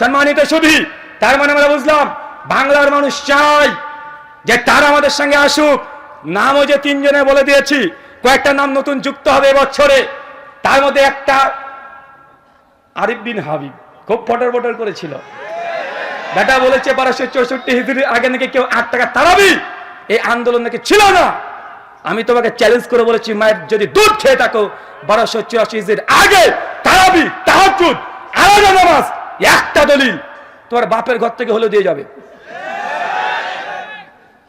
সম্মানিত সুধী, তার মানে আমরা বুঝলাম বাংলার মানুষ চাই যে তারা আমাদের সঙ্গে আসুক। নামও যে তিনজনে বলে দিয়েছি, কয়েকটা নাম নতুন যুক্ত হবে এবছরে। তার মধ্যে একটা আরিফ বিন হাবিব, খুব ফটর ফটর করেছিল। বেটা বলেছে বারোশো চৌষট্টি হিজড়ির আগে নাকি কেউ আট টাকা তারাবি এই আন্দোলন নাকি ছিল না। আমি তোমাকে চ্যালেঞ্জ করে বলেছি, মায়ের যদি দুধ খেয়ে থাকো, বারোশো চুরাশি হিজড়ির আগে তারাবি তাহাজুদ আলাদা নামাজ। একটা দলিল তোমার বাপের ঘর থেকে হলেও দিয়ে যাবে।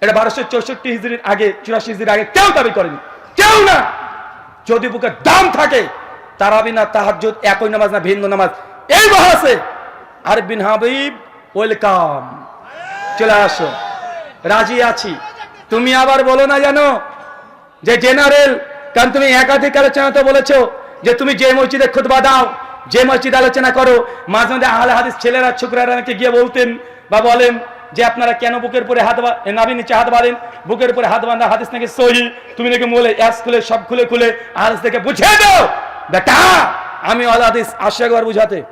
এটা বারোশো চৌষট্টি হিজড়ির আগে, চুরাশি হিজড়ির আগে কেউ দাবি করেনি। কেউ না। যদি বুকের দাম থাকে, তারাবি না, তাহাজ্জুদ, একই নামাজ না, ভিন্ন নামাজ, এই বহাসে আর বিন হাবিব, ওয়েলকাম। চলে আসো। রাজি আছি। তুমি আবার বলো না জানো যে জেনারেল, কারণ তুমি একাধিক আলোচনাতে বলেছ যে তুমি যে মসজিদে খুতবা দাও যে মসজিদ আলোচনা করো মাঝে মাঝে আহলে হাদিস ছেলেরা ছোকরারা নাকি গিয়ে বলতেন বা বলেন যে আপনারা কেন বুকের উপরে হাত বা- এ, নিচে হাত বাঁধেন? বুকের উপরে হাত বাঁধা হাদিস নাকি সহি? তুমি নাকি বলে অ্যাস খুলে সব খুলে খুলে হাদিস থেকে বুঝিয়ে দাও। বেটা আমি আল হাদিস আসো একবার বুঝাতে।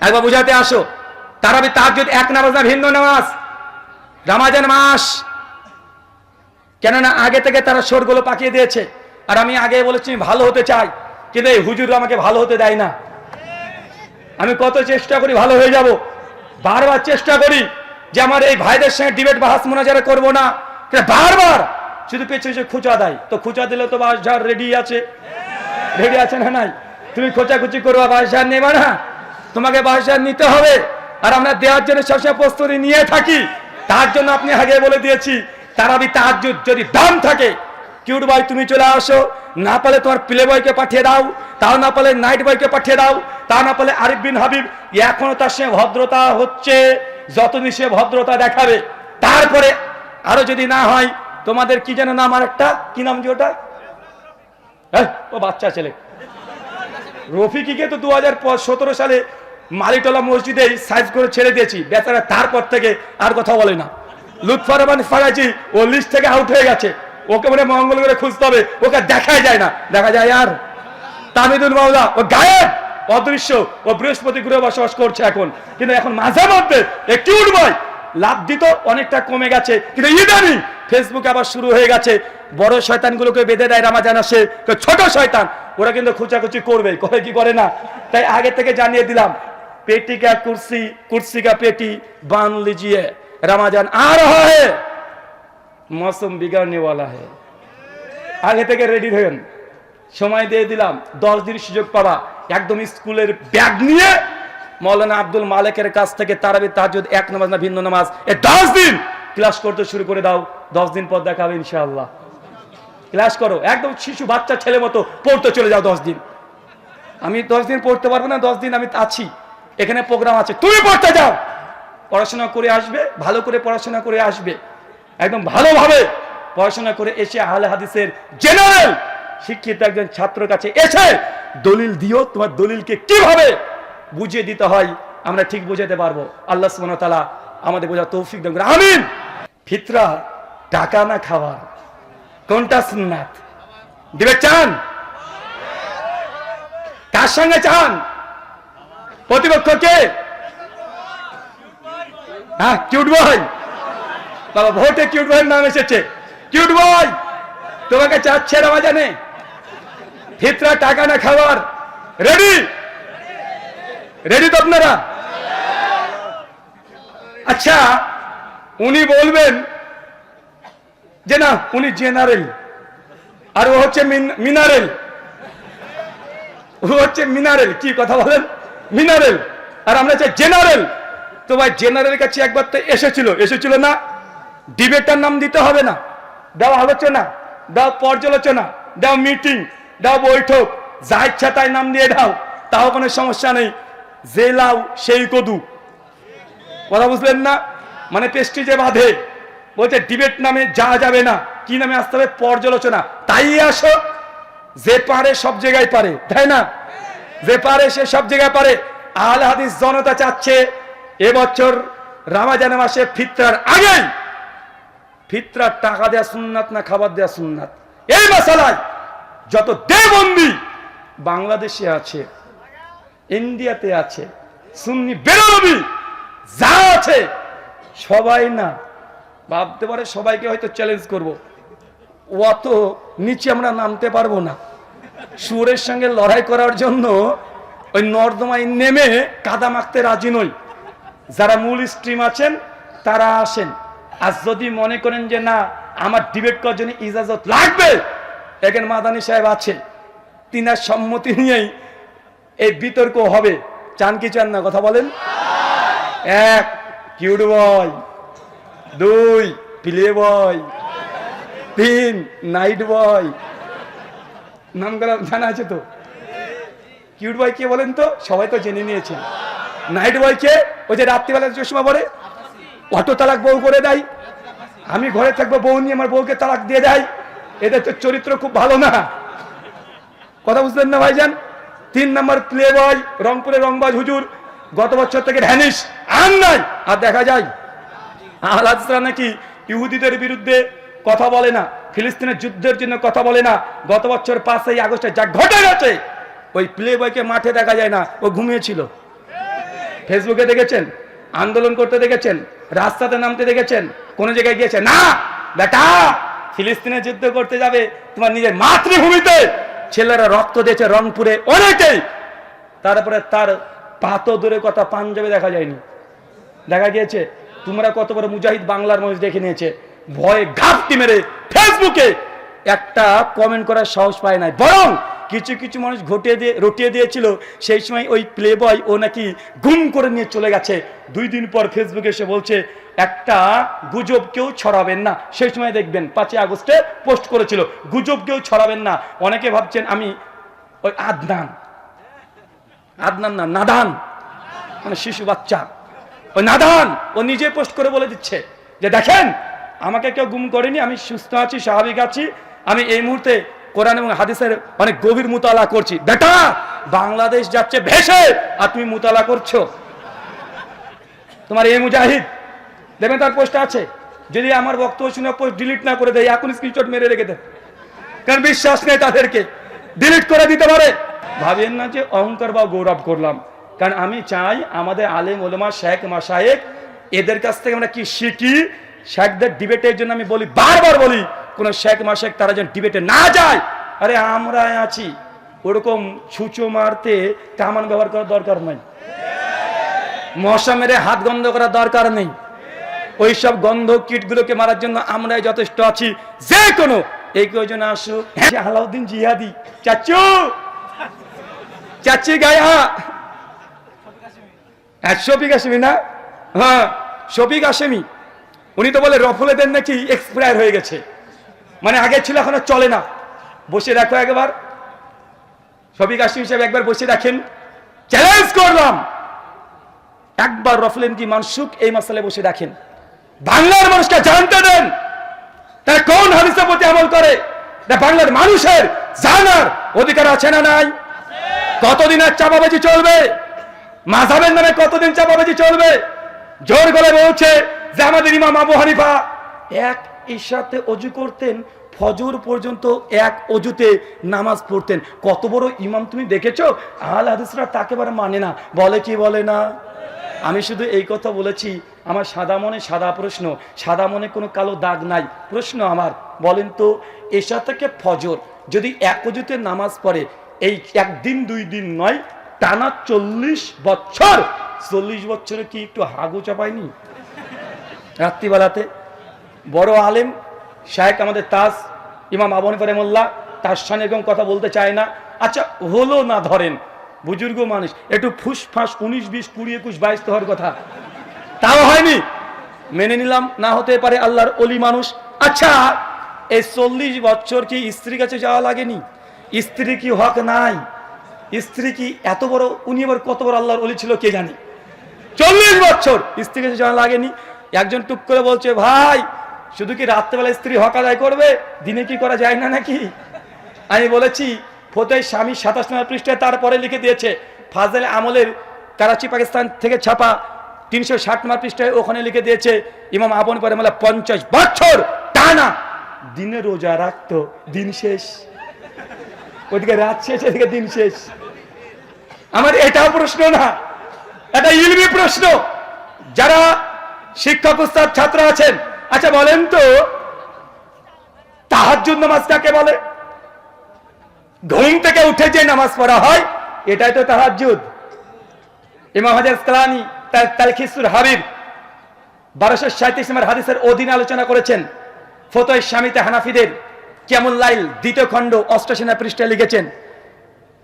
একবার বুঝাতে আসো। তারাবি যদি এক নামাজ না ভিন্ন নামাজ? রামাজান মাস। কেননা আগে থেকে তারা সোরগুলো পাকিয়ে দিয়েছে। আর আমি আগে বলেছি ভালো হতে চাই। কিন্তু এই হুজুর আমাকে ভালো হতে দেয় না। আমি কত চেষ্টা করি, ভালো হয়ে যাব। বারবার চেষ্টা করি যে আমার এই ভাইদের সঙ্গে ডিবেট বা হাস মোনাজারা করব না। বারবার শুধু পেছনে পেছনে খুচা দেয়। তো খুচা দিলে তো বাস ঝাড় রেডি আছে। রেডি আছে না নাই? তুমি খোঁচাখুচি করবা বাসার নেবা না। তোমাকে বাসার নিতে হবে। আর আমরা দেওয়ার জন্য সবসময় প্রস্তুতি নিয়ে থাকি। তার জন্য আপনি আগে বলে দিয়েছি, তারাবি তার যদি দাম থাকে কিউট বয় তুমি চলে আসো। না পালে তোমার প্লে বয়কে পাঠিয়ে দাও, তাও না পালে নাইট বয়কে পাঠিয়ে দাও তা না পালে আরিফ বিন হাবিব। এখনও তার সে ভদ্রতা হচ্ছে, যতদিন সে ভদ্রতা দেখাবে। তারপরে আরও যদি না হয়, তোমাদের কি যেন নাম আর একটা কি নাম যে ওটা? ও বাচ্চা ছেলে। রফিকিকে তো দু হাজার সতেরো সালে মালিটলা মসজিদে সাইজ করে ছেড়ে দিয়েছি। বেচারা তারপর থেকে আর কথা বলে না। লুৎফা রহমান ফারাজি ও লিস্ট থেকে আউট হয়ে গেছে। ওকে মনে মঙ্গল করে খুঁজতে হবে, ওকে দেখাই যায় না। দেখা যায় আর? তামিদুল মাওলা, ও গায়েব, অদৃশ্য, ও বৃহস্পতি গ্রহে বসবাস করছে এখন। কিন্তু এখন মাঝে মধ্যে একটি উঠবয় লাভ দিত অনেকটা কমে গেছে। কিন্তু ইদানি ফেসবুক আবার শুরু হয়ে গেছে। বড় শয়তানগুলোকে বেঁধে দেয় রামাজান আসে ছোট শয়তান, ওরা কিন্তু খুচাখুচি করবে করে কি করে না? তাই আগে থেকে জানিয়ে দিলাম, পেটিকা কুর্সি, কুর্সিকা পেটি বান লিজিয়ে রামাজান আর হয়। মৌসুম বিগাড়নেওয়ালা হে। আগে থেকে রেডি হয়েন সময় দিয়ে দিলাম। দশ দিন সুযোগ পাওয়া একদম স্কুলের ব্যাগ নিয়ে মৌলানা আব্দুল মালিকের কাছ থেকে তারাবি তাজুদ এক নামাজ না ভিন্ন নামাজ। এ দশ দিন ক্লাস করতে শুরু করে দাও। দশ দিন পর দেখাবে ইনশাআল্লাহ। ক্লাস করো। একদম শিশু, বাচ্চা, ছেলে মতো পড়তে চলে যাও দশ দিন। আমি দশ দিন পড়তে পারব না, দশ দিন আমি আছি। এখানে প্রোগ্রাম আছে। তুমি পড়তে যাও। পড়াশোনা করে আসবে, ভালো করে পড়াশোনা করে আসবে। একদম ভালোভাবে পড়াশোনা করে এসে আহলে হাদিসের জেনারেল শিক্ষিত একজন ছাত্র কাছে এসে দলিল দিও তোমার দলিলকে কীভাবে বুঝিয়ে দিতে হয়, আমরা ঠিক বুঝাতে পারব। আল্লাহ সুবহানাহু আমাদের বোঝা তৌফিক করুন। আমিন। ফিতরা, টাকা না খাওয়ার কোনটা সুন্নাত? দিবে চান? কার সঙ্গে চান? প্রতিপক্ষকে হ্যাঁ কিউট বয় বাবা, ভোটে কিউট বয়ের নাম এসেছে। কিউট বয় তোমাকে চাচ্ছে রামাজানে? ফিতরা টাকা না খাবার রেডি রেডি তো আপনারা? আচ্ছা উনি বলবেন যে না, উনি জেনারেল আর ও হচ্ছে মিনারেল। ও হচ্ছে মিনারেল। কি কথা বলেন? মিনারেল। আর আমরা হচ্ছে জেনারেল তো ভাই জেনারেলের কাছে একবার তো এসেছিল। এসেছিল না? ডিবেটার নাম দিতে হবে না। দাও আলোচনা দাও পর্যালোচনা দাও মিটিং দাও বৈঠক, যা ইচ্ছা তাই নাম দিয়ে দাও, তাও কোনো সমস্যা নেই। যে লাউ, সেই কদু। কথা বুঝলেন না? মানে পেস্টি যে বাঁধে, বলছে ডিবেট নামে যা যাবে না, কি নামে আসতে হবে? পর্যালোচনা। তাই আসো, যে পারে সব জায়গায় পারে, তাই না? যে পারে সে সব জায়গায় পারে। আল হাদিস জনতা চাচ্ছে, এবছর রামাজান মাসে ফিতরার আগেই ফিতরার টাকা দেয়া সুন্নাত না খাবার দেয়া সুন্নাত? এই মশালায় যত দেবন্দি বাংলাদেশে আছে, ইন্ডিয়াতে আছে, সুন্নি বেরোবি যা আছে, সবাই না, ভাবতে পারে সবাইকে হয়তো চ্যালেঞ্জ করব। অত নিচে আমরা নামতে পারব না। সুরের সঙ্গে লড়াই করার জন্য ওই নর্দমায় নেমে কাদা মাখতে রাজি নই। যারা মূল স্ট্রিম আছেন, তারা আসেন। আর যদি মনে করেন যে না, আমার ডিবেট করার জন্য ইজাজত লাগবে এখানে মাদানী সাহেব আছে তিনার সম্মতি নিয়েই এই বিতর্ক হবে। চান কি চান না, কথা বলেন? এক কিউড বয়। দুই, প্লে বয়। তিন, নাইট বয়। নাম জানা আছে তো? কিউট বয় কে বলেন তো? সবাই তো জেনে নিয়েছেন। নাইট বয় কে? ওই যে রাত্রিবেলা চশমা পরে? অটো তালাক বউ করে দেয়। আমি ঘরে থাকব, বউ নিয়ে আমার বউকে তালাক দিয়ে দেয়। এদের তো চরিত্র খুব ভালো না। কথা বুঝলেন না ভাইজান? তিন নম্বর প্লে বয় রংপুরের রংবাজ হুজুর, গত বছর থেকে ভ্যানিশ আর নাই। আর দেখা যায়, আহলাদরা নাকি ইহুদিদের বিরুদ্ধে কথা বলে না, ফিলিস্তিনের যুদ্ধের জন্য কথা বলে না। গত বছর পাঁচই আগস্টে যা ঘটে গেছে, ওই প্লে বয়কে মাঠে দেখা যায় না, ও ঘুমিয়েছিল। ফেসবুকে দেখেছেন? আন্দোলন করতে দেখেছেন? রাস্তাতে নামতে দেখেছেন? কোন জায়গায় গিয়েছে? না! বেটা! ফিলিস্তিনে যুদ্ধ করতে যাবে তোমার নিজের মাতৃভূমিতে। ছেলেরা রক্ত দিয়েছে রংপুরে অনেকেই। তারপরে তার পাত দূরে কথা পাঞ্জাবে দেখা যায়নি। দেখা গিয়েছে, তোমরা কত বড় মুজাহিদ বাংলার মানুষ দেখে নিয়েছে। ভয়ে ঘাপটি মেরে ফেসবুকে একটা কমেন্ট করার সাহস পায় নাই। বরং কিছু কিছু মানুষ ঘটিয়ে দিয়ে, রটিয়ে দিয়েছিল। সেই সময় ওই প্লে বয় ও নাকি গুম করে নিয়ে চলে গেছে। দুই দিন পর ফেসবুকে এসে বলছে, একটা গুজব কেউ ছড়াবেন না। সেই সময় দেখবেন পাঁচই আগস্টে পোস্ট করেছিল, গুজব কেউ ছড়াবেন না। অনেকে ভাবছেন আমি ওই আদনান। আদনান না, নাদান। মানে শিশু বাচ্চা। ওই নাদান, ও নিজে পোস্ট করে বলে দিচ্ছে যে, দেখেন, আমাকে কেউ গুম করেনি, আমি সুস্থ আছি, স্বাভাবিক আছি। আমি এই মুহূর্তে কোরআন এবং হাদিসের অনেক গভীর মুতালা করছি। বেটা, বাংলাদেশ যাচ্ছে ভেসে, আর তুমি মুতালা করছ। তোমার এ মুজাহিদ দেবেন তার পোস্ট আছে? যদি আমার বক্তব্য শুনে পোস্ট ডিলিট না করে দেয়, এখন স্ক্রিনশট মেরে রেখে দেয়। কারণ বিশ্বাস নেই তাদেরকে। ডিলিট করে দিতে পারে। ভাবেন না যে অহংকার বা গৌরব করলাম। কারণ আমি চাই আমাদের আলেম, ওলেমা, শেখ মাসায়েক এদের কাছ থেকে আমরা কি শিখি? শেখদের ডিবেটের জন্য আমি বলি, বারবার বলি কোন শেখ মাসেক তারা যেন ডিবেটে না যায় আরে আমরা আছি। ওরকম ছুঁচো মারতে কামান ব্যবহার করার দরকার নাই। মশা মেরে হাত গন্ধ করার দরকার নেই। ওই সব গন্ধ কীটগুলোকে মারার জন্য আমরাই যথেষ্ট আছি। যে কোনো এই কয়জন আসুক। হ্যাঁ, আলাউদ্দিন জিহাদি। চাচু! চাচি গায়া। হ্যাঁ শফিক আসেমি না? হ্যাঁ শফিক উনি তো বলে রফলেদের নাকি এক্সপায়ার হয়ে গেছে। মানে আগে ছিল, এখন চলে না। বসে রাখো একবার। শফিক আসিম হিসেবে একবার বসে রাখেন চ্যালেঞ্জ করলাম। একবার রফলেন কি মানসুক এই মাসালে বসে রাখেন বাংলার মানুষকে জানতে দেন তারা কোন হাদিসের প্রতি আমল করে। বাংলার মানুষের জানার অধিকার আছে না নাই? কতদিন আর চাপাবাজি চলবে? মাঝাবের নামে কতদিন চাপাবাজি চলবে? জোর করে বলছে যে আমাদের ইমাম আবু হানিফা এক ঈশাতে অজু করতেন ফজর পর্যন্ত এক অজুতে নামাজ পড়তেন। কত বড় ইমাম তুমি দেখেছ? আল হাদিসরা তাকে বারে মানে না। বলে কি বলে না? আমি শুধু এই কথা বলেছি, আমার সাদা মনে সাদা প্রশ্ন, সাদা মনে কোনো কালো দাগ নাই। প্রশ্ন আমার, বলেন তো, এশা থেকে ফজর যদি এক অজুতে নামাজ পড়ে, এই একদিন, দুই দিন নয়, টানা চল্লিশ বছর। চল্লিশ বছরে কি একটু হাগু চাপায়নি? রাত্রিবেলাতে। বড় আলেম শাহেক আমাদের তাজ ইমাম আবন ফরেমুল্লাহ তার সামনে এরকম কথা বলতে চায় না। আচ্ছা হলো না ধরেন, বুজুর্গ মানুষ, একটু ফুস ফাঁস উনিশ, বিশ, কুড়ি, একুশ, বাইশ তো হওয়ার কথা। তাও হয়নি। মেনে নিলাম, না হতে পারে আল্লাহর অলি মানুষ। আচ্ছা এই চল্লিশ বছর কি স্ত্রীর কাছে যাওয়া লাগেনি? স্ত্রী কি হক নাই? স্ত্রী কি এত বড়, উনি এবার কত বড় আল্লাহর অলি ছিল কে জানি? চল্লিশ বছর স্ত্রীর কাছে যাওয়া লাগেনি। একজন টুক করে বলছে, ভাই শুধু কি রাত্রেবেলা স্ত্রী হক আদায় করবে? দিনে কি করা যায় না নাকি? আমি বলেছি ফতোয় স্বামী সাতাশ নম্বর পৃষ্ঠায় তারপরে লিখে দিয়েছে, ফাজল আমলের করাচি, পাকিস্তান থেকে ছাপা তিনশো ষাট নম্বর পৃষ্ঠায় ওখানে লিখে দিয়েছে, ইমাম আপন পরে মানে পঞ্চাশ বছর টানা। দিনে রোজা রাখতো, দিন শেষ। ওদিকে রাত শেষ, এদিকে দিন শেষ। আমার এটাও প্রশ্ন না একটা ইলমি প্রশ্ন। যারা শিক্ষক ছাত্র আছেন আচ্ছা বলেন তো, তাহাজ্জুদ নামাজ কাকে বলে? ঘুম থেকে উঠে যে নামাজ পড়া হয়, এটাই তো ইমাম তালখিসুর হাবিব বারোশো সাঁত্রিশ নম্বর হাদিসের অধীন আলোচনা করেছেন। ফতোয় স্বামীতে হানাফিদের কেমন লাইল? দ্বিতীয় খণ্ড অষ্টসেনা পৃষ্ঠায় লিখেছেন,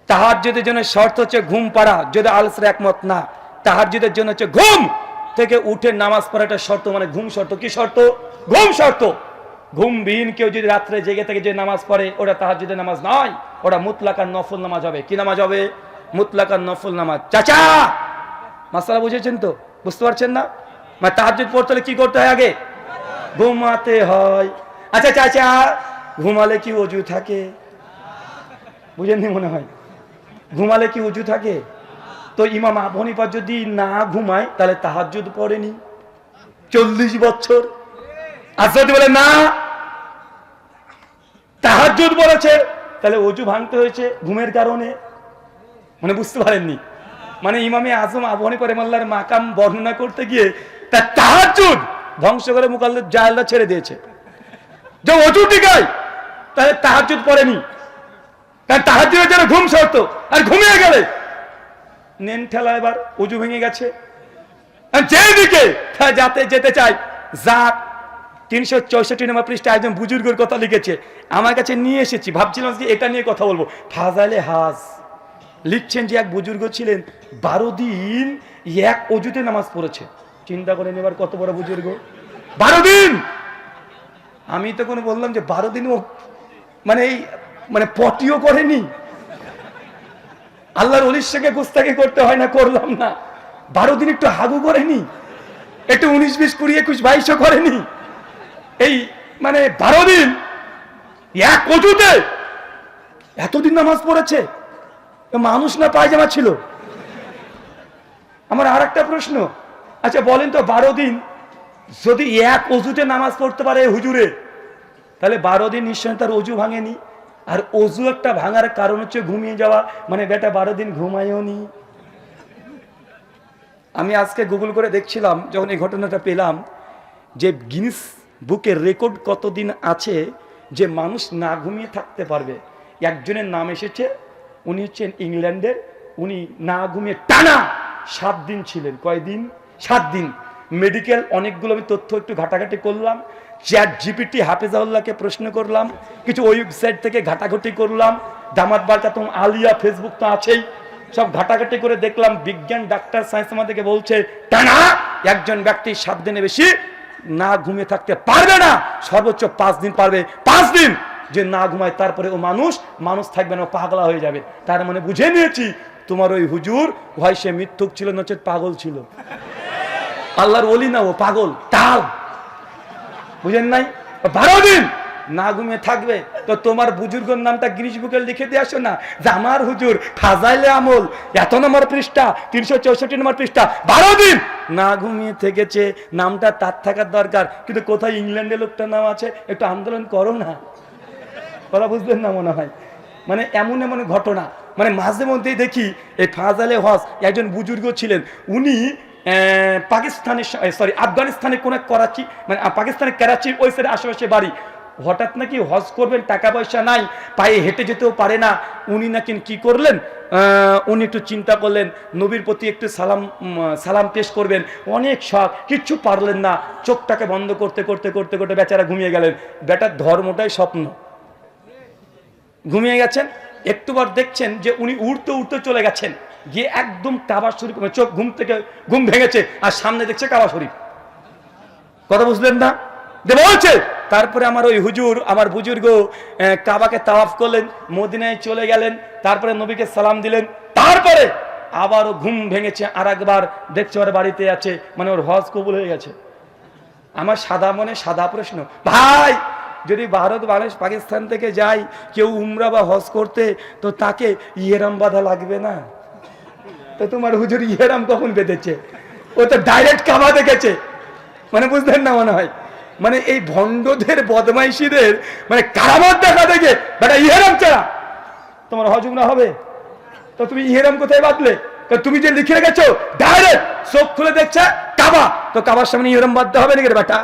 তাহাজ্জুদের জন্য শর্ত হচ্ছে ঘুম পাড়া, যদি আলসের একমত না, তাহাজ্জুদের জন্য হচ্ছে ঘুম। থেকে উঠে নামাজ পড়াটা শর্ত মানে ঘুম শর্ত। কি শর্ত? ঘুম শর্ত। ঘুমবিহীন কেউ যদি রাত্রে জেগে থেকে যে নামাজ পড়ে, ওটা তাহাজ্জুদের নামাজ নয়, ওটা মুতলাকার নফল নামাজ হবে। কি নামাজ হবে? মুতলাকার নফল নামাজ। চাচা! মাসালা বুঝেছেন তো? বুঝতে পারছেন না? মানে তাহাজ্জুদ পড়তে হলে কি করতে হয় আগে? ঘুমাতে হয়। আচ্ছা চাচা, ঘুমালে কি অজু থাকে? বুঝেননি মনে হয়? ঘুমালে কি উজু থাকে? তো ইমাম আবু হানিফা যদি না ঘুমায়, তাহলে তাহাজ্জুদ পড়েনি। চল্লিশ বছর। আর যদি বলে, না, তাহাজ্জুদ বলেছে তাহলে অজু ভাঙতে হয়েছে ঘুমের কারণে। মানে বুঝতে পারেননি। মানে ইমামে আজম আবু হানিফা রেমাল্লার মাকাম বর্ণনা করতে গিয়ে তার তাহাজ্জুদ ধ্বংস করে মুকাল্লের জাহেলরা ছেড়ে দিয়েছে। যে অজু টিকায়, তাহলে তাহাজ্জুদ পড়েনি। কারণ তাহাজ্জুদের জন্য ঘুম শর্ত। আর ঘুমিয়ে গেলে নেন ঠেলা এবার উজু ভেঙে গেছে। যেদিকে যাতে যেতে চাই যাক তিনশো চৌষট্টি নম্বর পৃষ্ঠা একজন বুজুর্গের কথা লিখেছে। আমার কাছে নিয়ে এসেছি ভাবছিলাম যে এটা নিয়ে কথা বলব। ফাজালে হাজ লিখছেন যে এক বুজুর্গ ছিলেন বারো দিন এক অজুতে নামাজ পড়েছে। চিন্তা করে এবার কত বড় বুজুর্গ। বারো দিন! আমি তখন বললাম যে বারো দিন ও মানে এই মানে পটিও করেনি। আল্লাহর অলির সঙ্গে গুস্তাকে করতে হয় না, করলাম না। বারো দিন একটু হাগু করেনি একটু উনিশ, বিশ, কুড়ি, একুশ, বাইশও করেনি এই মানে বারো দিন, এক কচুতে এতদিন নামাজ পড়েছে মানুষ না পায়জামা ছিল? আমার আর একটা প্রশ্ন আচ্ছা বলেন তো বারো দিন, যদি এক অজুতে নামাজ পড়তে পারে হুজুরে, তাহলে বারো দিন নিশ্চয় তার অজু ভাঙেনি? আর অজু একটা ভাঙার কারণ হচ্ছে ঘুমিয়ে যাওয়া। মানে বেটা, বারো দিন ঘুমায়ও নি আমি আজকে গুগল করে দেখছিলাম, যখন এই ঘটনাটা পেলাম, যে গিনিস বুকের রেকর্ড কতদিন আছে যে মানুষ না ঘুমিয়ে থাকতে পারবে। একজনের নাম এসেছে, উনি হচ্ছেন ইংল্যান্ডের, উনি না ঘুমিয়ে টানা সাত দিন ছিলেন। কয়দিন? সাত দিন। মেডিকেল অনেকগুলো আমি তথ্য একটু ঘাটাঘাটি করলাম। চ্যাট জিপিটি হাফিজাউল্লাহকে প্রশ্ন করলাম, কিছু ওয়েবসাইট থেকে ঘাটাঘাটি করলাম, দামাত বারকাতম আলিয়া ফেসবুক তো আছেই, সব ঘাটাঘাটি করে দেখলাম বিজ্ঞান, ডাক্তার সায়েন্স আমাদেরকে বলছে, টানা, একজন ব্যক্তি সাত দিনে বেশি না ঘুমিয়ে থাকতে পারবে না, সর্বোচ্চ পাঁচ দিন পারবে। পাঁচ দিন! যে না ঘুমায়, তারপরে ও মানুষ মানুষ থাকবে না পাগলা হয়ে যাবে। তার মানে বুঝে নিয়েছি, তোমার ওই হুজুর হয় সে মৃত্যুক ছিল, নচেত পাগল ছিল। আল্লাহর ওলি না ও, পাগল টাল বুঝেন নাই? বারো দিন না ঘুমিয়ে থাকবে। তো তোমার বুজুর্গর নামটা গিরিশ বুকে লিখে দিয়ে আসো না। যে আমার হুজুর ফাজাইলে আমল, এত নম্বর পৃষ্ঠা, তিনশো চৌষট্টি নম্বর পৃষ্ঠা, বারো দিন না ঘুমিয়ে থেকেছে। নামটা তার থাকার দরকার। কিন্তু কোথায় ইংল্যান্ডে লোকটার নাম আছে? একটু আন্দোলন করো না। কথা বুঝবেন না মনে হয়। মানে এমন এমন ঘটনা। মানে মাঝে মধ্যেই দেখি, এই ফাজালে হস, একজন বুজুর্গ ছিলেন। উনি পাকিস্তানের সরি আফগানিস্তানের কোন করাচি মানে পাকিস্তানের করাচির ওই সাইডে আশেপাশে বাড়ি। হঠাৎ নাকি হজ করবেন টাকা পয়সা নাই, পায়ে হেঁটে যেতেও পারে না। উনি নাকি কি করলেন? উনি একটু চিন্তা করলেন, নবীর প্রতি একটু সালাম সালাম পেশ করবেন। অনেক শখ কিচ্ছু পারলেন না। চোখটাকে বন্ধ করতে করতে করতে করতে বেচারা ঘুমিয়ে গেলেন। বেটার ধর্মটাই স্বপ্ন। ঘুমিয়ে গেছেন? একটুবার দেখছেন যে উনি উড়তে উড়তে চলে গেছেন। গিয়ে একদম কাবা শরীফ চোখ ঘুম থেকে, ঘুম ভেঙেছে, আর সামনে দেখছে কাবা শরীফ। কথা বুঝলেন না? যে বলছে, তারপরে আমার ওই হুজুর, আমার বুজুর্গ কাবাকে তাওয়াফ করলেন, মদিনায় চলে গেলেন, তারপরে নবীকে সালাম দিলেন, তারপরে আবারও ঘুম ভেঙেছে আর একবার দেখছে ওর বাড়িতে আছে মানে ওর হজ কবুল হয়ে গেছে। আমার সাদা মনে সাদা প্রশ্ন, ভাই, যদি ভারত বাংলাদেশ পাকিস্তান থেকে যাই, কেউ উমরা বা হজ করতে, তো তাকে ইয়েরাম বাধা লাগবে না? তো তোমার হুজুর ইয়েরাম কখন বেঁধেছে? ও তো ডাইরেক্ট কাবা দেখেছে মানে বুঝলেন না মনে হয়? মানে এই ভণ্ডদের, বদমাইশিদের মানে কারামত দেখা দেখে বেটা, ইহেরাম ছাড়া। তোমার হজ না হবে? তো তুমি ইহেরাম কোথায় বাঁধলে? তুমি যে লিখে রেখেছো, ডাইরেক্ট চোখ খুলে দেখছে কাবা। তো কাবার সামনে ইহরাম বাঁধতে হবে নাকি রে বেটা?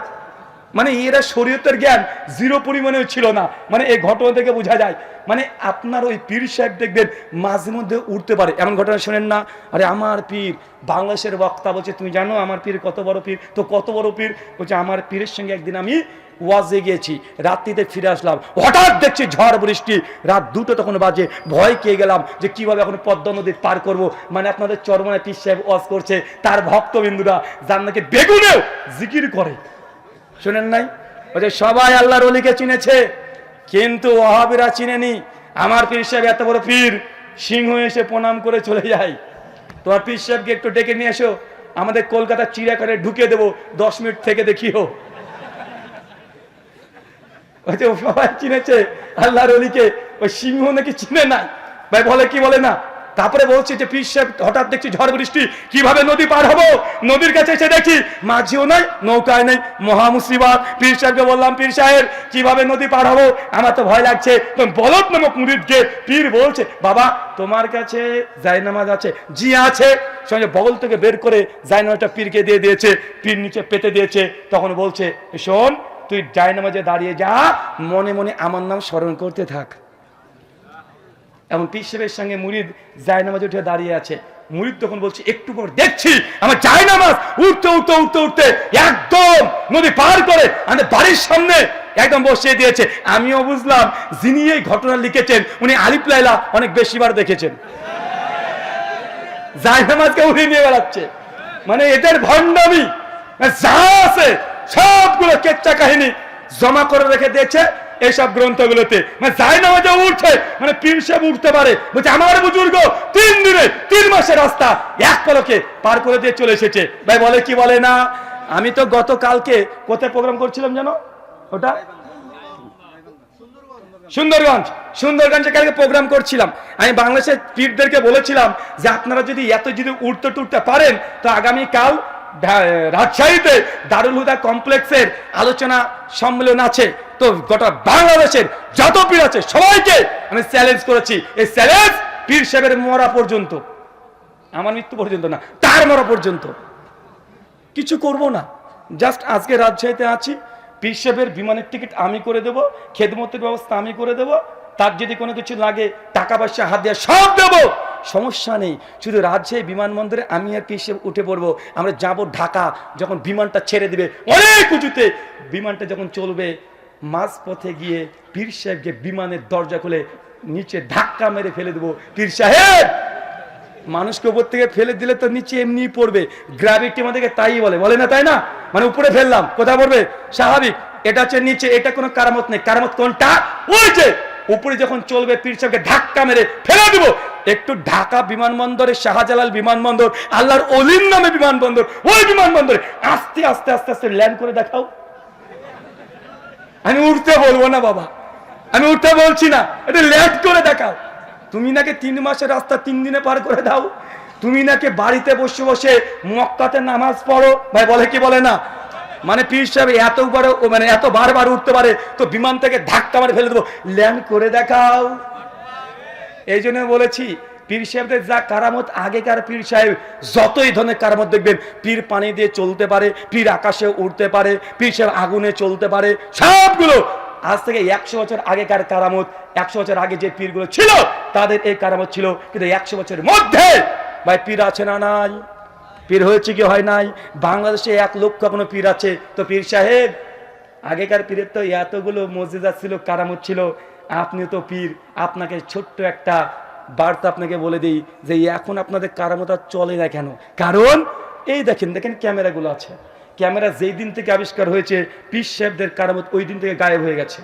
মানে এরা শরীয়তের জ্ঞান জিরো পরিমাণেও ছিল না। মানে এই ঘটনা থেকে বোঝা যায়। মানে আপনার ওই পীর সাহেব দেখবেন মাঝে মধ্যে উঠতে পারে। এমন ঘটনা শোনেন না। আরে আমার পীর, বাংলাদেশের বক্তা বলছে, তুমি জানো আমার পীর কত বড় পীর? তো কত বড় পীর? বলছে, আমার পীরের সঙ্গে একদিন আমি ওয়াজে গিয়েছি। রাত্রিতে ফিরে আসলাম। হঠাৎ দেখছি ঝড় বৃষ্টি। রাত দুটো তখন বাজে। ভয় খেয়ে গেলাম যে কীভাবে এখন পদ্মা নদী পার করব। মানে আপনাদের চরমনায় পীর সাহেব ওয়াজ করছে। তার ভক্তবিন্দুরা যার নাকি বেগুনেও জিকির করে। শুনেন নাই? ওই যে সবাই আল্লাহর অলিকে চিনেছে, কিন্তু ওহাবিরা চিনেনি। আমার পীর সাহেব এত বড় পীর, সিংহ এসে প্রণাম করে চলে যায়। তোমার পীর সাহেবকে একটু ডেকে নিয়ে এসো, আমাদের কলকাতা চিড়িয়াখানে ঢুকে দেবো, দশ মিনিট থেকে দেখিও। ওই যে সবাই চিনেছে, আল্লাহর অলিকে, ওই সিংহ নাকি চিনে নাই? ভাই, বলে কি বলে না? তারপরে বলছে যে, পীর সাহেব, হঠাৎ দেখছি ঝড় বৃষ্টি, কীভাবে নদী পার হব? নদীর কাছে এসে দেখি, মাঝিও নাই, নৌকায় নেই, মহা মুসিবত। পীর সাহেবকে বললাম, পীর সাহেব, কীভাবে নদী পার হব? আমার তো ভয় লাগছে। বলত নামক মুরিদকে পীর বলছে, বাবা, তোমার কাছে জায়নামাজ আছে জি আছে। সঙ্গে বগল থেকে বের করে জায়নামাজটা পীরকে দিয়ে দিয়েছে, পীর নিচে পেতে দিয়েছে। তখন বলছে, শোন, তুই জায়নামাজে দাঁড়িয়ে যা, মনে মনে আমার নাম স্মরণ করতে থাক। এমন পিসেবের সঙ্গে মুরিদ জায়নামাজ উঠে দাঁড়িয়ে আছে। মুরিদ তখন বলছে, একটু পর দেখছি, আমার জায়নামাজ উঠতে উঠতে উঠতে উঠতে একদম নদী পার করে আমাদের বাড়ির সামনে একদম বসিয়ে দিয়েছে। আমিও বুঝলাম যিনি এই ঘটনা লিখেছেন, উনি আলিফ লাইলা অনেক বেশিবার দেখেছেন। জায়নামাজকে উড়িয়ে নিয়ে বেড়াচ্ছে। মানে এদের ভণ্ডামি, যা আছে সবগুলো কেচ্চা কাহিনী জমা করে রেখে দিয়েছে। এইসব গ্রন্থগুলোতে। মানে যাই না যে উঠছে মানে পীর সাহেব উঠতে পারে। বলছে, আমার বুজুর্গ, তিন দিনে, তিন মাসের রাস্তা এক পলকে পার করে দিয়ে চলে এসেছে। ভাই, বলে কি বলে না? আমি তো গতকালকে কোথায় প্রোগ্রাম করছিলাম জানো? ওটা? সুন্দরগঞ্জ। সুন্দরগঞ্জে কালকে প্রোগ্রাম করছিলাম। আমি বাংলাদেশের পীরদেরকে বলেছিলাম যে, আপনারা যদি এত যদি উঠতে টুটতে পারেন, তো আগামী কাল রাজশাহীতে দারুল হুদা কমপ্লেক্সের আলোচনা সম্মেলন আছে। তো গোটা বাংলাদেশের যত পীর আছে সবাইকে আমি চ্যালেঞ্জ করেছি। এই চ্যালেঞ্জ পীর সাহেবের মরা পর্যন্ত। আমার মৃত্যু পর্যন্ত না, তার মরা পর্যন্ত। কিছু করব না। জাস্ট আজকে রাজশাহীতে আছি। পীর সাহেবের বিমানের টিকিট আমি করে দেব, খেদমতের ব্যবস্থা আমি করে দেব। তার যদি কোনো কিছু লাগে, টাকা পয়সা, হাত দেওয়া সব দেবো। সমস্যা নেই। শুধু রাজশাহী বিমানবন্দরে আমি আর পীর সাহেব উঠে পড়ব। আমরা যাব ঢাকা, যখন বিমানটা ছেড়ে দেবে অনেক উঁচুতে। বিমানটা যখন চলবে মাঝ পথে গিয়ে পীর সাহেবকে বিমানের দরজা খুলে নিচে ধাক্কা মেরে ফেলে দেবো। পীর সাহেব! মানুষকে উপর থেকে ফেলে দিলে তো নিচে এমনি পড়বে। গ্রাভিটি আমাদেরকে তাই বলে। বলে না তাই না? মানে উপরে ফেললাম। কোথায় পড়বে? স্বাভাবিক। এটা হচ্ছে নিচে। এটা কোনো কারামত নেই। কারামত কোনটা? ওই যে উপরে যখন চলবে, পীর সাহেবকে ধাক্কা মেরে ফেলে দিব। একটু ঢাকা বিমানবন্দরে শাহজালাল বিমানবন্দর, আল্লাহর অলিম নামে বিমানবন্দর, ওই বিমানবন্দরে আস্তে আস্তে আস্তে আস্তে ল্যান্ড করে দেখাও। আমি উঠতে বলব না, বাবা। আমি উঠতে বলছি না। এটা ল্যান্ড করে দেখাও। তুমি নাকি তিন মাসের রাস্তা তিন দিনে পার করে দাও? তুমি নাকি বাড়িতে বসে বসে মক্কাতে নামাজ পড়ো? ভাই, বলে কি বলে না? মানে পীর সাহেব এত বড় মানে এত বারবার উঠতে পারে, তো বিমান থেকে ধাক্কা মারে ফেলে দেবো। ল্যান্ড করে দেখাও। এই জন্য বলেছি পীর সাহেবদের যা কারামত, আগেকার পীর সাহেব যতই ধরনের কারামত দেখবেন, পীর পানি দিয়ে চলতে পারে, পীর আকাশে উঠতে পারে, পীর সাহেব আগুনে চলতে পারে, সবগুলো। আজ থেকে একশো বছর আগেকার কারামত, একশো বছর আগে যে পীরগুলো ছিল, তাদের এই কারামত ছিল কিন্তু একশো বছরের মধ্যে। ভাই, পীর আছে না নাই? পীর হয়েছে কি হয় নাই? বাংলাদেশে এক লক্ষ কোনো পীর আছে। তো পীর সাহেব, আগেকার পীরের তো এতগুলো মসজিদা ছিল, কারামত ছিল। আপনি তো পীর, আপনাকে ছোট্ট একটা বার্তা আপনাকে বলে দিই যে এখন আপনাদের কারামত চলে না কেন? কারণ এই দেখেন দেখেন ক্যামেরাগুলো আছে। ক্যামেরা যেই দিন থেকে আবিষ্কার হয়েছে পিস সাহেবদের কারামত ওই দিন থেকে গায়েব হয়ে গেছে।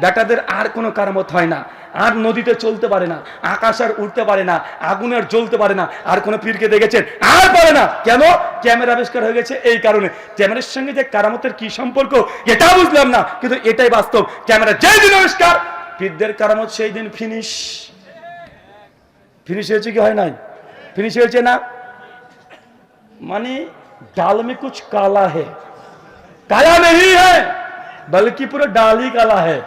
বেটাদের আর কোনো কারামত হয় না। আর নদীতে চলতে পারে না, আকাশ আর উঠতে পারে না, আগুন আর জ্বলতে পারে না, আর কোনো পীরকে দেখেছেন? আর পারে না। কেন? ক্যামেরা আবিষ্কার হয়ে গেছে এই কারণে। ক্যামেরার সঙ্গে যে কারামতের কি সম্পর্ক, এটা বুঝলাম না, কিন্তু এটাই বাস্তব। ক্যামেরা যেই দিন আবিষ্কার, পীরদের কারামত সেই দিন ফিনিশ ফিনিশ হয়েছে কি হয় নাই ফিনিশ হয়েছে না মানে डाल में कुछ काला है काला नहीं है बल्कि पूरा डाल ही काला है